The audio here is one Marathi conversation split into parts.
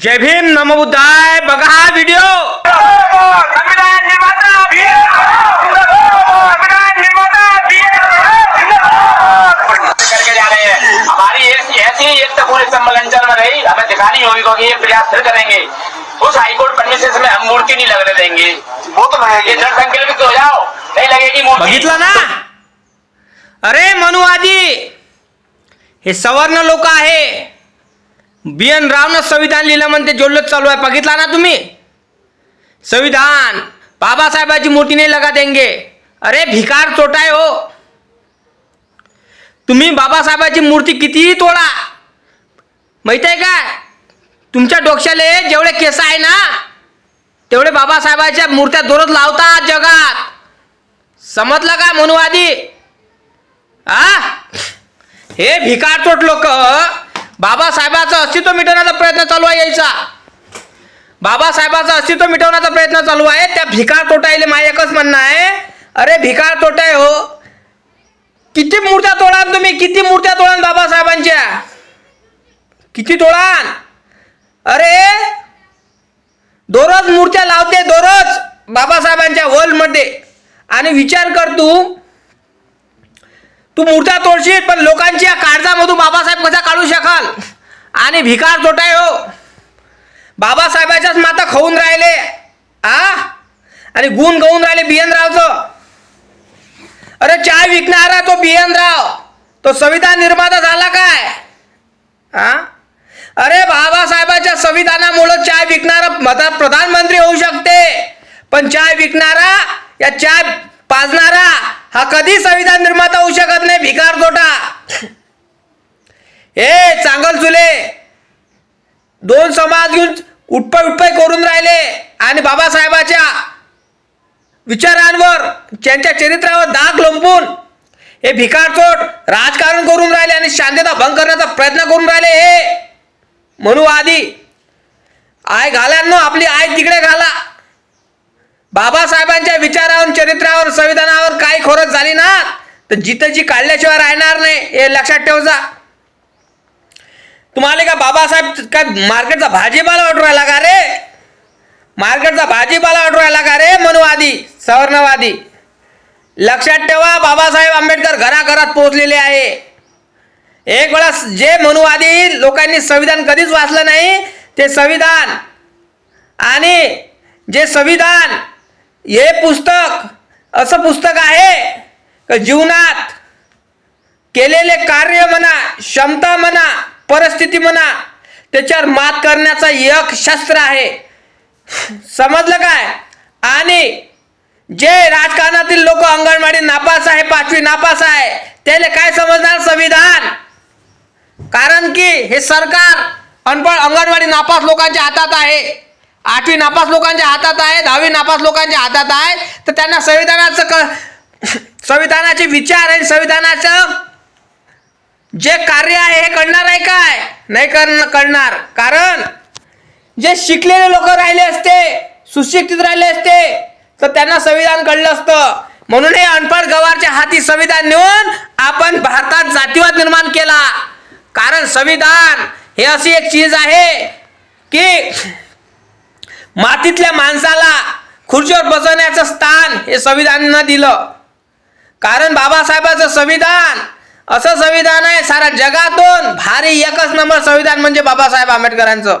जय भीम हा संविधान निर्माता करके जा रहे हैं हमारी ऐसी ऐसी एक तो पूरे सम्मेलन में रही। हमें दिखानी होगी क्योंकि ये प्रयास फिर करेंगे। उस हाईकोर्ट परमिशन में हम मूर्ति नहीं लगने देंगे। वो तो ये दृढ़ संकल्पित हो जाओ। नहीं लगेगी मूर्ति। ना? अरे मनुवादी हे सवर्ण लोक आहे बी एन रावनं संविधान लिहिलं म्हणते जोल्लत चालू आहे. बघितला ना तुम्ही? संविधान. बाबासाहेबाची मूर्ती नाही लगा देंगे. अरे भिकार चोटाय हो. तुम्ही बाबासाहेबाची मूर्ती कितीही तोडा. माहीत आहे का? तुमच्या डोक्याले जेवढे केस आहे ना तेवढे बाबासाहेबाच्या मूर्त्या दररोज लावतात जगात. समजलं का मनुवादी? आ? हे भिकारचोट लोक बाबासाहेबाचं अस्तित्व मिटवण्याचा प्रयत्न चालू आहे यायचा. बाबासाहेबाचं अस्तित्व मिटवण्याचा प्रयत्न चालू आहे. त्या भिकार तोटायले माझं एकच म्हणणं आहे. अरे भिकार तोटाय हो. किती मूर्त्या तोडाल तुम्ही? किती मूर्त्या तोडाल बाबासाहेबांच्या? किती तोडाल? अरे दररोज मूर्त्या लावते दररोज बाबासाहेबांच्या वर्ल्डमध्ये आणि विचार कर तू तू मूर्त्या तोडशील पण लोकांच्या काळजामधून बाबासाहेब कसा काढू शकाल. आणि भिकार तोटाय हो. बाबासाहेबाच्याच माता खाऊन राहिले. आ? आणि गुण गाऊन राहिले बियनरावचं. अरे चाय विकणारा तो बियनराव. तो संविधान निर्माता झाला काय? हा अरे बाबासाहेबाच्या संविधानामुळं चाय विकणारा मता प्रधानमंत्री होऊ शकते. पण चाय विकणारा या चाय पाजणारा हा कधी संविधान निर्माता होऊ शकत नाही? भिकार तोटा. हे चांगल चुले. दोन समाज घेऊन उठपय उठपय करून राहिले आणि बाबासाहेबाच्या विचारांवर त्यांच्या चरित्रावर दाग लंपून हे भिकारचोट राजकारण करून राहिले आणि शांतता भंग करण्याचा प्रयत्न करून राहिले हे. म्हणू आधी. आय घालांनो आपली आय तिकडे घाला. बाबासाहेबांच्या विचारावर चरित्रावर संविधानावर काही खोरच झाली ना तर जिथं जी काढल्याशिवाय राहणार नाही हे लक्षात ठेवजा तुम्हाला का बाबासाहेब काय मार्केटचा भाजीपाला वाटू राहिला का रे? मार्केटचा भाजीपाला वाटू राहिला का रे मनुवादी सवर्णवादी? लक्षात ठेवा बाबासाहेब आंबेडकर घराघरात पोहोचलेले आहे. एक वेळा जे मनुवादी लोकांनी संविधान कधीच वाचलं नाही ते संविधान. आणि जे संविधान हे पुस्तक असं पुस्तक आहे का जीवनात केलेले कार्य म्हणा क्षमता म्हणा परिस्थिती म्हणा त्याच्यावर मात करण्याचा एक शस्त्र आहे. समजलं काय? आणि जे राजकारणातील लोक अंगणवाडी नापास आहे पाचवी नापास आहे त्याला काय समजणार संविधान? कारण की हे सरकार अनपढ अंगणवाडी नापास लोकांच्या हातात आहे. आठवी नापास लोकांच्या हातात आहे दहावी नापास लोकांच्या हातात आहे तर त्यांना संविधानाचं क संविधानाचे विचार आणि संविधानाचं जे कार्य आहे हे करणार आहे काय? नाही कर करणार. कारण जे शिकलेले लोक राहिले असते सुशिक्षित राहिले असते तर त्यांना संविधान कळलं असतं. म्हणून हे अनपढ गवारच्या हाती संविधान नेऊन आपण भारतात जातीवाद निर्माण केला. कारण संविधान हे अशी एक चीज आहे की मातीतल्या माणसाला खुर्चीवर बसवण्याचं स्थान हे संविधानानं दिलं. कारण बाबासाहेबाचं संविधान असं संविधान आहे साऱ्या जगातून भारी एकच नंबर संविधान म्हणजे बाबासाहेब आंबेडकरांचं.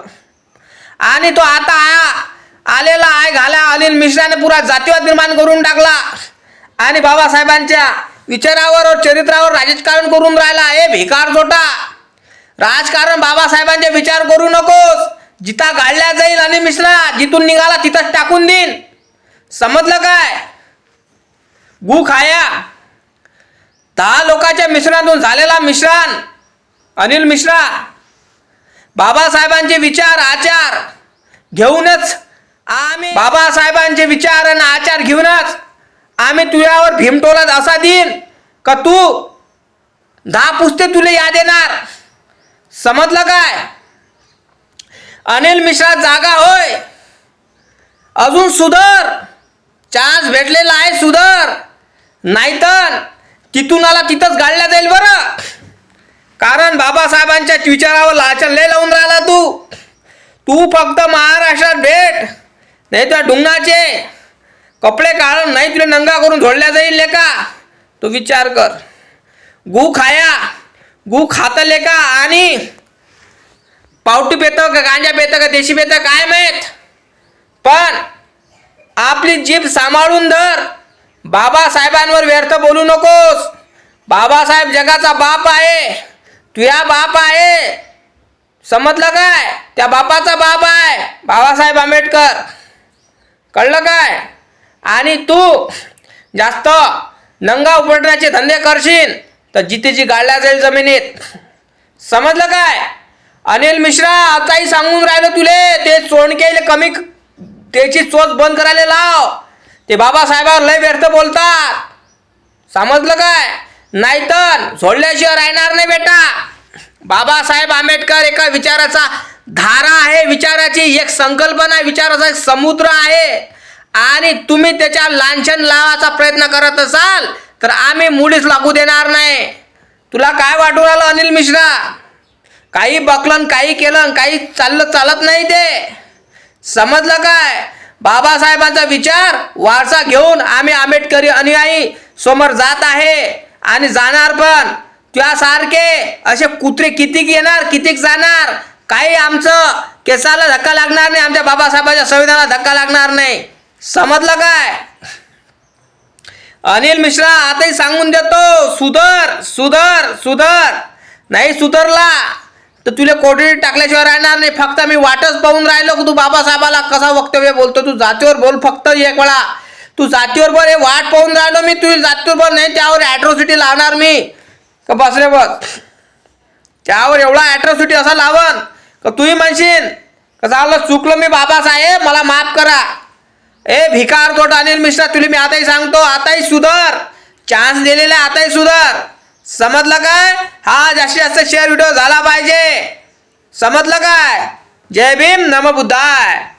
आणि तो आता आया आलेला आहे घाला अनिल मिश्राने पुरा जातीवाद निर्माण करून टाकला. आणि बाबासाहेबांच्या विचारावर और चरित्रावर राजकारण करून राहिला हे भिकार छोटा राजकारण बाबासाहेबांचे विचार करू नकोस. जिथा गाडल्या जाईल आणि मिश्रा जिथून निघाला तिथंच टाकून देईन. समजलं काय? गु खाया. दहा लोकांच्या मिश्रणातून झालेला मिश्रण अनिल मिश्रा बाबासाहेबांचे विचार आचार घेऊनच आम्ही बाबासाहेबांचे विचार आणि आचार घेऊनच आम्ही तुझ्यावर भीमटोलत असा देईन का तू? दहा पुस्ते तुला याद येणार. समजलं काय? अनिल मिश्रा जागा होय. अजून सुधर. चान्स भेटलेला आहे सुधर. नाहीतर तिथून आला तिथंच गाडल्या जाईल बरं. कारण बाबासाहेबांच्या विचारावर लाचन लय लावून राहिला तू. तू फक्त महाराष्ट्रात भेट. नाही तर डुंगणाचे कपडे काढून नाही तुला नंगा करून झोडल्या जाईल लेका. तू विचार कर. गु खाया. गु खातं लेका आणि पावटी पेतं का गांजा पेतं का देशी पेतं काय माहीत? पण आपली जीभ सांभाळून धर. बाबासाहेबांवर व्यर्थ बोलू नकोस. बाबासाहेब जगाचा बाप आहे. तुया बाप आहे. समजलं काय? त्या बापाचा बाप आहे. बाबासाहेब आंबेडकर. कळलं काय? आणि तू जास्त नंगा उपटण्याचे धंदे करशील तर जितेची गाळल्या जाईल जमिनीत. समजलं काय? अनिल मिश्रा आताही सांगून राहिलो तुले ते सोंडकेले कमी त्याची चोच बंद करायला लाव. ते बाबासाहेबावर लय व्यर्थ बोलतात. समजलं काय? नाहीतर सोडल्याशिवाय राहणार नाही बेटा. बाबासाहेब आंबेडकर एका विचाराचा धारा आहे विचाराची एक संकल्पना विचाराचा एक समुद्र आहे. आणि तुम्ही त्याच्या लांछन लावायचा प्रयत्न करत असाल तर आम्ही मुळीच लागू देणार नाही. तुला काय वाटून आलं अनिल मिश्रा? काही बकलन काही केलं काही चाललं चालत नाही ते. समजलं काय? बाबासाहेबांचा विचार वारसा घेऊन आम्ही आंबेडकरी अनुयायी समोर जात आहे आणि जाणार पण. त्यासारखे असे कुत्रे कितीक येणार कितीक जाणार? काही आमचं केसाला धक्का लागणार नाही आमच्या बाबासाहेबांच्या संविधानाला धक्का लागणार नाही. समजलं काय? अनिल मिश्रा आताही सांगून देतो सुधर सुधर सुधर. नाही सुधरला. तर तुला कोठडी टाकल्याशिवाय राहणार नाही. फक्त मी वाटच पाहून राहिलो की तू बाबासाहेबाला कसा वक्तव्य बोलतो? तू जातीवर बोल फक्त एक वेळा. तू जातीवर बोल हे वाट पाहून राहिलो मी. तुझी जातीवर बोल नाही त्यावर ॲट्रॉसिटी लावणार मी. का बस रे बस? त्यावर एवढा ॲट्रॉसिटी असा लावन. का तूही म्हणशील? कसं आलं चुकलं मी बाबासाहेब मला माफ करा. ए भिकार तो अनिल मिश्रा तुला मी आताही सांगतो आताही सुधर. चान्स दिलेला आताही सुधर. समजलं काय? हा जास्तीत जास्त शेअर व्हिडिओ झाला पाहिजे. समजलं काय? जय भीम नम बुद्धाय.